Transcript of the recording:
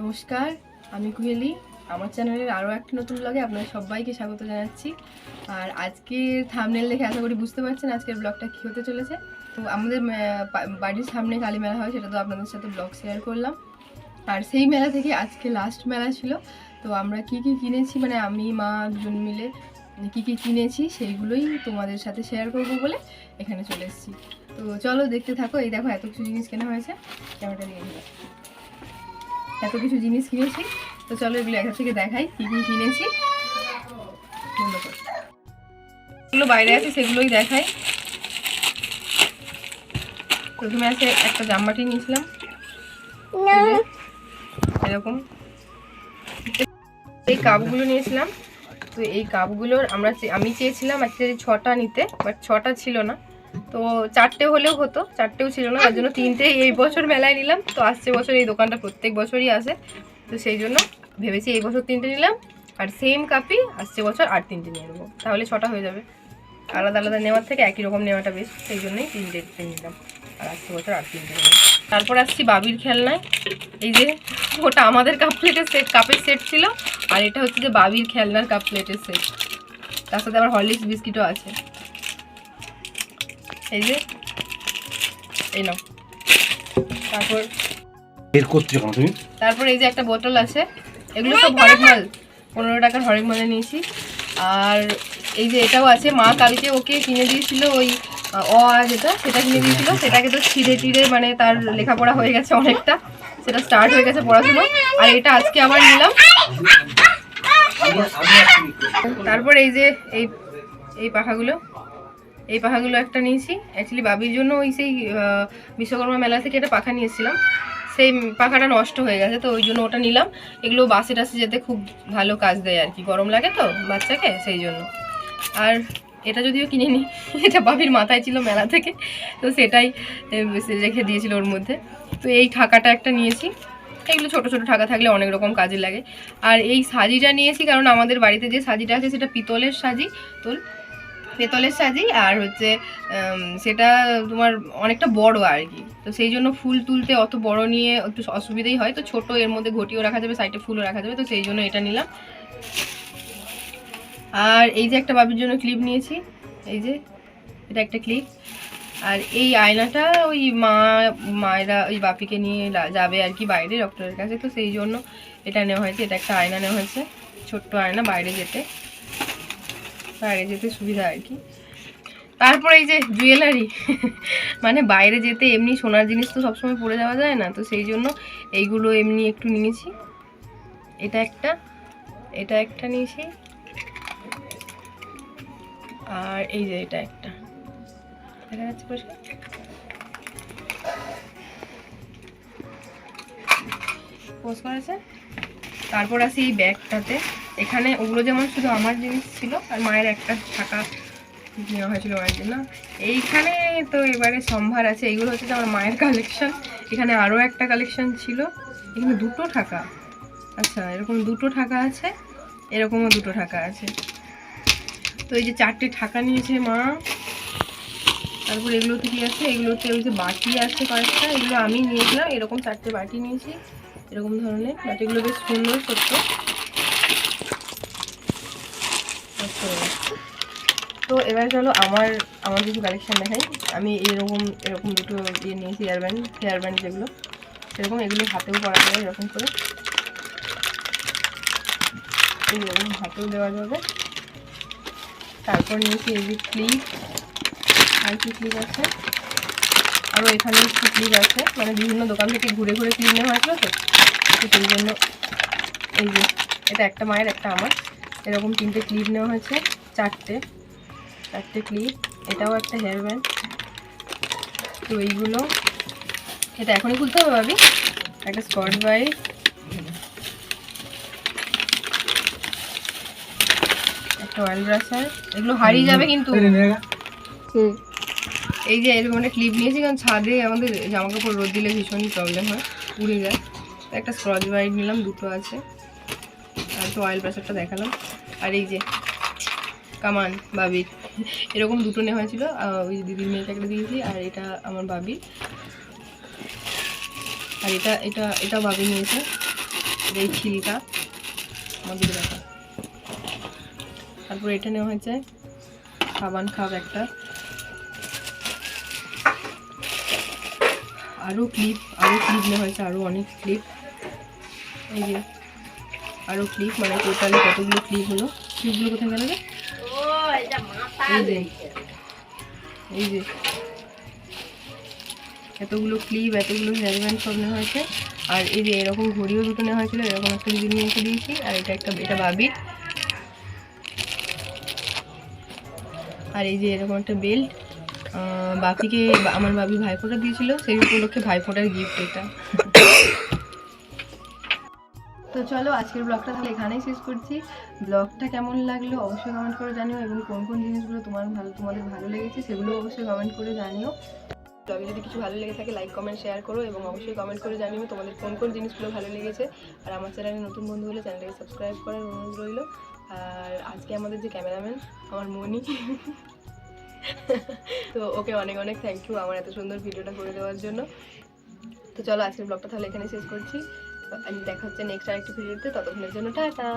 নমস্কার, আমি কুহেলি। আমার চ্যানেলের আরও একটা নতুন ব্লগে আপনাদের সবাইকে স্বাগত জানাচ্ছি। আর আজকের থামনেল দেখে আশা করি বুঝতে পারছেন আজকের ব্লগটা কী হতে চলেছে। তো আমাদের বাড়ির সামনে কালী মেলা হয়, সেটা তো আপনাদের সাথে ব্লগ শেয়ার করলাম। আর সেই মেলা থেকে আজকে লাস্ট মেলা ছিল। তো আমরা কি কি কিনেছি মানে আমি, মা, দুজন মিলে কি কি কিনেছি, সেইগুলোই তোমাদের সাথে শেয়ার করব বলে এখানে চলে এসেছি। তো চলো দেখতে থাকো, এই দেখো এত কিছু জিনিস কেনা হয়েছে। ক্যামেরাটা নিয়ে এত কিছু জিনিস কিনেছি। তো চলো এগুলো একা থেকে দেখাই কি কি কিনেছি। যেগুলো বাইরে আছে সেগুলোই দেখাই। প্রথমে আছে একটা জামবাটি নিয়েছিলাম। এরকম। এই কাপগুলো নিয়েছিলাম। তো এই কাপগুলোর আমরা আমি চেয়েছিলাম অ্যাকচুয়ালি ছটা নিতে বাট ছটা ছিল না। তো চারটে হলেও হতো, চারটেও ছিল না, তার জন্য তিনটে এই বছর মেলায় নিলাম। তো আসছে বছর এই দোকানটা প্রত্যেক বছরই আসে। তো সেই জন্য ভেবেছি এই বছর তিনটে নিলাম। আর সেম কাপই আসছে বছর আর তিনটে নিয়ে নেব। তাহলে ছটা হয়ে যাবে। আলাদা আলাদা নেওয়ার থেকে একই রকম নেওয়াটা বেশ, সেই জন্যই তিনটে নিলাম। আর আসছে বছর আর তিনটে নেব তারপর আসছি বাবির খেলনায়। এই যে ওটা আমাদের কাপ প্লেটের সেট কাপের সেট ছিল। আর এটা হচ্ছে যে বাবির খেলনার কাপ প্লেটের সেট তার সাথে আবার হরলিক্স বিস্কিটও আছে। এই যে এই নাও। তারপর বের করছ কেন তুমি? তারপর এই যে একটা বোতল আছে এগুলো সব হরেক মাল। পনেরো টাকার হরেক মালে নিয়েছি। আর এই যে এটাও আছে মা কালকে ওকে কিনে দিয়েছিল ওই অ যেটা সেটা কিনে দিয়েছিল। সেটাকে তো ছিঁড়ে টিড়ে মানে তার লেখাপড়া হয়ে গেছে অনেকটা। সেটা স্টার্ট হয়ে গেছে পড়াশুনো। আর এটা আজকে আবার নিলাম। তারপর এই যে এই এই পাখাগুলো। এই পাখাগুলো একটা নিয়েছি। অ্যাকচুয়ালি বাবির জন্য ওই সেই বিশ্বকর্মা মেলা থেকে একটা পাখা নিয়েছিলাম। সেই পাখাটা নষ্ট হয়ে গেছে, তো ওই জন্য ওটা নিলাম। এগুলো বাসে টাসে যেতে খুব ভালো কাজ দেয় আর কি। গরম লাগে তো বাচ্চাকে, সেই জন্য। আর এটা যদিও কিনে নি, এটা বাবির মাথায় ছিল মেলা থেকে, তো সেটাই রেখে দিয়েছিল ওর মধ্যে। তো এই ঠাকাটা একটা নিয়েছি। এগুলো ছোট ছোট ঠাকা থাকলে অনেক রকম কাজে লাগে। আর এই সাজিটা নিয়েছি কারণ আমাদের বাড়িতে যে সাজিটা আছে সেটা পিতলের সাজি, তোল। পেতলের সাজি আর হচ্ছে সেটা তোমার অনেকটা বড় আর কি। তো সেই জন্য ফুল তুলতে অত বড় নিয়ে একটু অসুবিধাই হয়। তো ছোট এর মধ্যে ঘটিও রাখা যাবে সাইডে ফুলও রাখা যাবে, তো সেই জন্য এটা নিলাম। আর এই যে একটা বাবির জন্য ক্লিপ নিয়েছি, এই যে, এটা একটা ক্লিপ আর এই আয়নাটা ওই মা, মায়েরা ওই বাপিকে নিয়ে যাবে আর কি বাইরে ডক্টরের কাছে। তো সেই জন্য এটা নেওয়া হয়েছে, এটা একটা আয়না নেওয়া হয়েছে, ছোট্ট আয়না বাইরে যেতে। বাইরে যেতে সুবিধা আর কি। তারপর এই যে জুয়েলারি মানে বাইরে যেতে এমনি সোনার জিনিস তো সবসময় পরে যাওয়া যায় না, তো সেই জন্য এইগুলো এমনি একটু নিয়েছি। এটা একটা এটা একটা নিয়েছি। আর এই যে এটা একটা। দেখা যাচ্ছে পরিষ্কার? পোস্ট করেছে। তারপর আসি এই ব্যাগটাতে। এখানে ওগুলো যেমন শুধু আমার জিনিস ছিল, আর মায়ের একটা টাকা নেওয়া হয়েছিল মায়ের জন্য। এইখানে তো এবারে সম্ভার আছে, এইগুলো হচ্ছে আমার মায়ের কালেকশন এখানে আরও একটা কালেকশন ছিল। এখানে দুটো টাকা আচ্ছা এরকম দুটো টাকা আছে, এরকমও দুটো টাকা আছে। তো এই যে চারটে টাকা নিয়েছে মা। তারপর এগুলোতে কি আছে? এগুলোতে ওই যে বাটি আছে কয়েকটা, এগুলো আমি নিয়েছিলাম। এরকম চারটে বাটি নিয়েছি, এরকম ধরনের। বাটিগুলো বেশ সুন্দর সত্য আচ্ছা। তো এবার চলো আমার আমার কিছু কালেকশন দেখাই। আমি এরকম এরকম দুটো ইয়ে নিয়েছি হেয়ার ব্যান্ড হেয়ার ব্যান্ড যেগুলো। সেরকম এগুলো হাতেও পরা যাবে এরকম করে। এরকম হাতেও দেওয়া যাবে। তারপর নিয়েছি এই যে ক্লিপ আর কি ক্লিপ আছে? আরও এখানে কিছু ক্লিপ আছে। মানে বিভিন্ন দোকান থেকে ঘুরে ঘুরে ক্লিপ নেওয়া হয়েছিল তো? সেই জন্য এই যে, এটা একটা মায়ের, একটা আমার। এরকম তিনটে ক্লিপ নেওয়া হয়েছে, চারটে। চারটে ক্লিপ এটাও একটা হেয়ার ব্যান্ড তো এইগুলো এটা এখনই খুলতে হবে ভাবি। একটা স্কট বাইট একটা অয়েল ব্রাশার এগুলো হারিয়ে যাবে কিন্তু। এই যে এরকম একটা ক্লিপ নিয়েছি কারণ ছাদে আমাদের জামা কাপড় রোদ দিলে ভীষণই প্রবলেম হয় উড়ে যায়। একটা স্ক্রচ বাইট নিলাম দুটো আছে। আর তো অয়েল ব্রাশারটা দেখালাম। আর এই যে কামান বাবির এরকম দুটো নেওয়া হয়েছিল ওই দিদির মেয়েকে একটা দিয়েছি, আর এটা আমার বাবির আর এটা এটা এটা বাবি নিয়েছে। এই ছিলকা আমাদের দেখা। তারপর এটা নেওয়া হয়েছে, সাবান খাপ একটা। আরও ক্লিপ আরও ক্লিপ নেওয়া হয়েছে আরও অনেক ক্লিপ এই যে আরও ক্লিপ মানে টোটালি কতগুলো ক্লিপ হলো? ক্লিপগুলো কোথায় গেল এই যে এই যে। এতগুলো ক্লিপ এতগুলো হেয়ার সব নেওয়া হয়েছে। আর এই যে এরকম ঘড়িও দুটো নেওয়া হয়েছিল, এরকম একটা ঘড়ি নিয়ে এসে দিয়েছি, আর এটা একটা, এটা বাবির। আর এই যে এরকম একটা বেল্ট বাপিকে, আমার বাবি ভাইফোঁটা দিয়েছিল, সেই উপলক্ষে ভাইফোঁটার গিফট এটা। তো চলো আজকের ব্লগটা তাহলে এখানেই শেষ করছি। ব্লগটা কেমন লাগল অবশ্যই কমেন্ট করে জানিও এবং কোন কোন জিনিসগুলো তোমার ভালো তোমাদের ভালো লেগেছে সেগুলো অবশ্যই কমেন্ট করে জানিও। ব্লগে যদি কিছু ভালো লেগে থাকে লাইক কমেন্ট শেয়ার করো এবং অবশ্যই কমেন্ট করে জানিও তোমাদের কোন কোন জিনিসগুলো ভালো লেগেছে। আর আমার চ্যানেলে নতুন বন্ধু হলে চ্যানেলটাকে সাবস্ক্রাইব করার অনুরোধ রইল। আর আজকে আমাদের যে ক্যামেরাম্যান আমার মনি। তো ওকে অনেক অনেক থ্যাংক ইউ আমার এত সুন্দর ভিডিওটা করে দেওয়ার জন্য। তো চলো আজকের ব্লগটা তাহলে এখানে শেষ করছি। দেখা হচ্ছে নেক্সট আরেকটি ভিডিওতে ততক্ষণের জন্য টাটা।